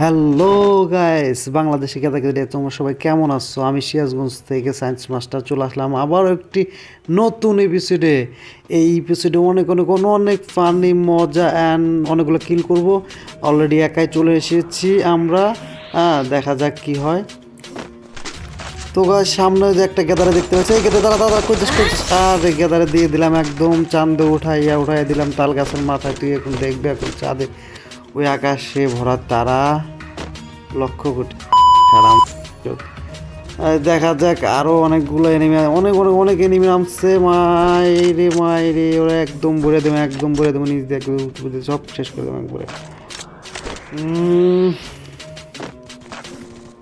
Hello guys বাংলাদেশে কেদে তোমরা সবাই কেমন আছো? আমি সিরাজগঞ্জ থেকে সায়েন্স মাস্টার চলে আসলাম আবারও একটি নতুন এপিসোডে এই এপিসোডে অনেক অনেক অনেক ফানি মজা অ্যান্ড অনেকগুলো কিল করব। অলরেডি একাই চলে এসেছি আমরা। দেখা যাক কি হয়। তো গাছ সামনে যে একটা গেদারে দেখতে পাচ্ছি, এই গেদা দাঁড়া দাঁড়া করছিস করছিস আরে গেদারে দিয়ে দিলাম একদম চাঁদে উঠাইয়া উঠাইয়া দিলাম তাল গাছের মাথায়। তুই এখন দেখবে এখন চাঁদে ওই আকাশে ভরা তারা লক্ষ কোটি দেখা যাক আরও অনেকগুলো এনিমি অনেক অনেক অনেক এনিমি নামছে। মাই রে, মাই ওরা একদম ভরে দেবে, একদম ভরে দেবো, নিজ দিয়ে সব শেষ করে দেবো একবারে।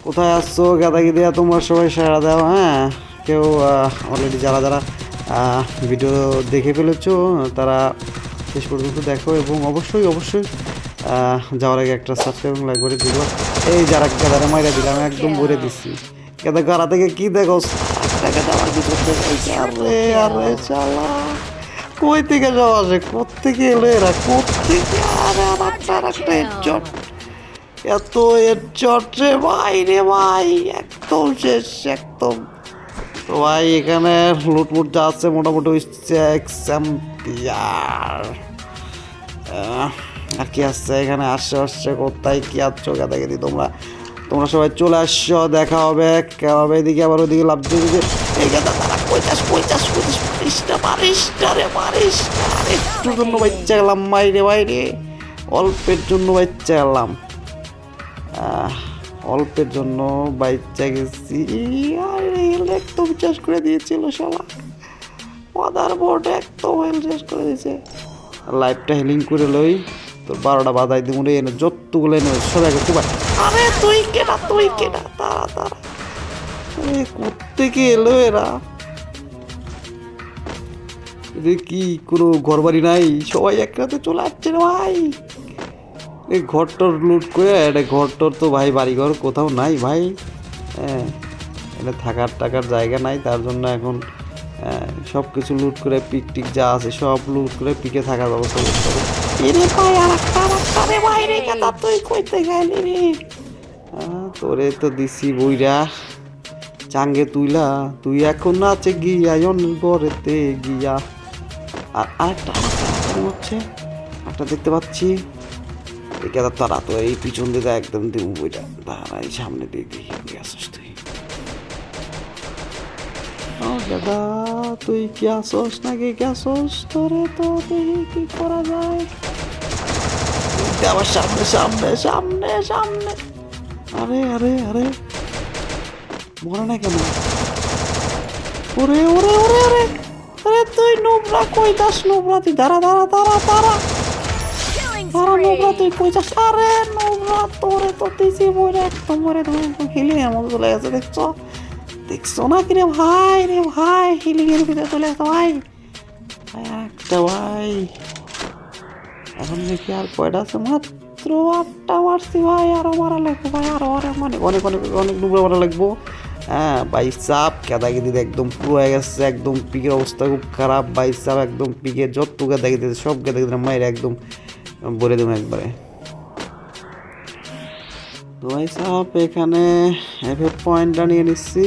কোথায় আসছো গাদাগি দেওয়া তোমার সবাই সারা দাও হ্যাঁ? কেউ অলরেডি যারা যারা ভিডিও দেখে ফেলেছো, তারা শেষ পর্যন্ত দেখো এবং অবশ্যই অবশ্যই যাওয়ার আগে একটা সাবস্ক্রাইব লাইক করে দিল। এই যারা গাদারে মাইরা দিলাম একদম ভরে দিচ্ছি গাদা গাড়া থেকে কি দেখো আরে আরে চালা কই থেকে যাওয়া আসে? কোথেকে এলো এরা? কোথেকে আরে আমার তার একটা হেডশট এত এর চটে ভাই রে ভাই একদম শেষ একদম। তো ভাই এখানে লুটমুট যা আছে মোটামুটি সিক্স অ্যাম্পিয়ার আর কি আসছে? এখানে আসছে আসছে কোথায়? কি আসছো গাদা গেদি তোমরা তোমরা সবাই চলে আসছো দেখা হবে হবে? এদিকে আবার ওদিকে লাভ দিকে। এই গাদা তারা পঞ্চাশ পঁচিশ পারিসটা পারিসটা রে পারিস একটুর জন্য বাচ্চা গেলাম বাইরে বাইরে অল্পের জন্য বাচ্চা গেলাম। অল্পের জন্য বাইকটা গেছি। আর হেল একদম শেষ করে দিয়েছিল শালা। মাদার বোর্ড একদম হেল শেষ করে দিয়েছে। লাইফটা হিলিং করে লই। তোর বারোটা বাধাই দিব রে, এনে যতগুলো এনে সবাইকে তুই আরে তুই কেনা তুই কেনা তারা তারা কোথেকে এলো এরা? এদের কি কোনো ঘর বাড়ি নাই? সবাই একসাথে চলে আসছে রে ভাই। এই ঘরটর লুট করে এটা ঘরটর তো ভাই বাড়িঘর কোথাও নাই ভাই। হ্যাঁ এটা থাকার টাকার জায়গা নাই, তার জন্য এখন সব কিছু লুট করে পিক টিক যা আছে সব লুট করে, পিকে থাকার ব্যবস্থা করতে হবে। এরে ভাই আর একটা আর একটা রে ভাই রে কথা তুই কইতে গেলি রে তোরে তো দিছি বইরা। চাঙ্গে তুইলা, তুই এখন আছে গিয়া অনেক বরেতে গিয়া। আর আরেকটা হচ্ছে একটা দেখতে পাচ্ছি। এই কেদার তারা তো এই পিছন দিকে একদম দিব বইটা। দাঁড়া, এই সামনে দিয়ে তুই আসিস তুই। ও দাদা তুই কি আসস নাকি? কি আসস? তোরে তো দেখি কি করা যায়। আমার সামনে সামনে সামনে সামনে। আরে আরে আরে। মরে না কেন? ওরে ওরে ওরে ওরে আরে তুই নোবরা কই দাস নোবরা তুই দাঁড়া দাঁড়া দাঁড়া দাঁড়া। আরে নোবরা তুই কই যাস? আরে নোবরা তোরে তো দিছি মরে একদম মরে তুমি একদম হিলিং মধ্যে চলে গেছে দেখছ? দেখছ না কি রে ভাই? রে ভাই হিলিং এর ভিতরে চলে গেছে ভাই। ভাই একটা ভাই। এখন দেখি আর কয়টা আছে? মাত্র আটটা মারছি ভাই, আরও মারা লাগবে ভাই, আরও অনেক অনেক অনেক অনেক অনেক নোবরা মারা লাগবো। হ্যাঁ বাই চাপ কেদা গেদিতে একদম পুরো হয়ে গেছে, একদম পিকের অবস্থা খুব খারাপ। বাই চাপ একদম পিকের যত গেদা গেদিতে সব গেদা গেদিতে মায়ের একদম বলে দেবো একবারে। তো ভাই সাহেব এখানে এফে পয়েন্টটা নিয়ে নিচ্ছি।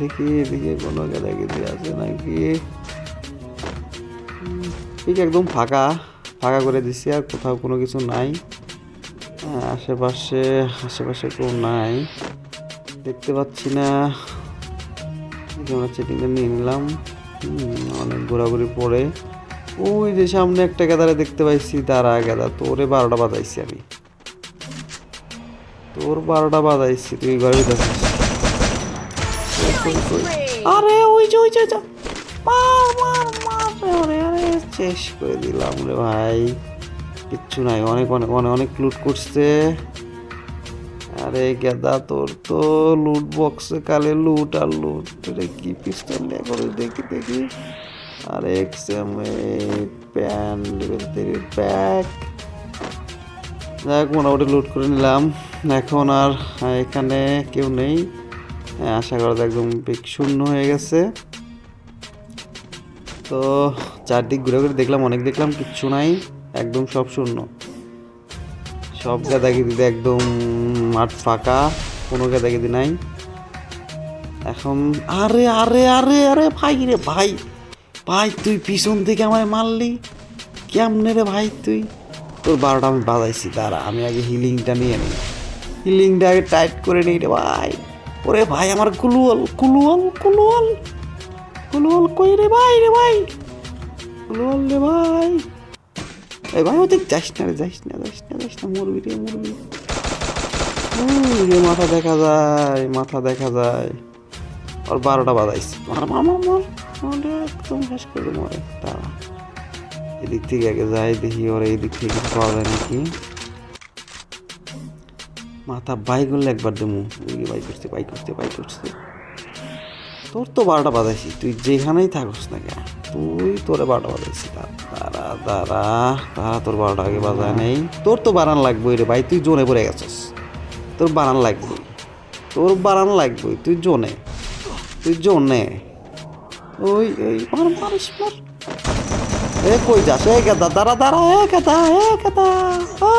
দেখি এদিকে কোনো গেদাগেদি আছে নাকি? ঠিক একদম ফাঁকা ফাঁকা করে দিচ্ছি আর কোথাও কোনো কিছু নাই। আশেপাশে আশেপাশে কেউ নাই। দেখতে পাচ্ছি না। আমরা চেটিংটা নিয়ে নিলাম। অনেক ঘোরাঘুরি পরে। ওই যে সামনে একটা গেদারে দেখতে পাইছি তারা গেদা, তোরে বারোটা বাজাইছি আমি। তোর বারোটা বাজাইছি, তুই ঘরে ভিতরে Killing spree! আরে ওই যে ওই যে মার মার মার রে ওরে আরে শেষ করে দিলাম রে ভাই। কিচ্ছু নাই অনেক অনেক অনেক অনেক লুট করছে। আরে গেদা তোর তো লুট বক্সে কালে লুট আর লুট রে কি পিস্তল নিয়ে করে দেখি দেখি। আর এক্সএম প্যান প্যাক যাই হোক মোটামুটি লুট করে নিলাম। এখন আর এখানে কেউ নেই। আশা করা যায় একদম পিক শূন্য হয়ে গেছে। তো চারদিক ঘুরে ঘুরে দেখলাম, অনেক দেখলাম, কিচ্ছু নাই, একদম সব শূন্য। সব গাদাগিরিতে একদম মাঠ ফাঁকা, কোনো গাদাগিরি নাই। এখন আরে আরে আরে আরে, ভাই রে ভাই ভাই, তুই পিছন থেকে আমায় মারলি? কেমনে রে ভাই তুই? তোর বারোটা আমি বাজাইছি, দাঁড়া, আমি আগে হিলিংটা নিয়ে নিই। হিলিংটা আগে টাইট করে নিই রে ভাই। ওরে ভাই, আমার কুলুয়াল কুলুয়াল কুলুয়াল। কুলুয়াল কই রে ভাই রে ভাই? কুলুয়াল রে ভাই। এই ভাই ওদের যাস না রে, যাস না যাস না যাস না, মরবি রে মরবি। রে মাথা দেখা যায়, মাথা দেখা যায়। আর বারোটা বাজাইছে। মার মার মার একদম শেষ করে মরে তারা এদিক থেকে আগে যাই দেখি, ওর এই দিক থেকে পাওয়া যায় নাকি? মাথা বাই করলে একবার দেবো বাই করছে বাই করছে বাই করছে। তোর তো বারোটা বাজাইছি, তুই যেখানেই থাকস না কেন? তুই তোরে বারোটা বাজাইছি, দাঁড়া দাঁড়া দাঁড়া তোর বারোটা আগে বাজায় নেই। তোর তো বানান লাগবে রে ভাই, তুই জোনে পড়ে গেছিস। তোর বারান লাগবে। তোর বানান লাগবে, তুই জোনে। তুই জোনে। ওই ওই মার, মারিস, মার। এ কই যাস? এ গাদা, দাঁড়া দাঁড়া, এ গাদা এ গাদা। ও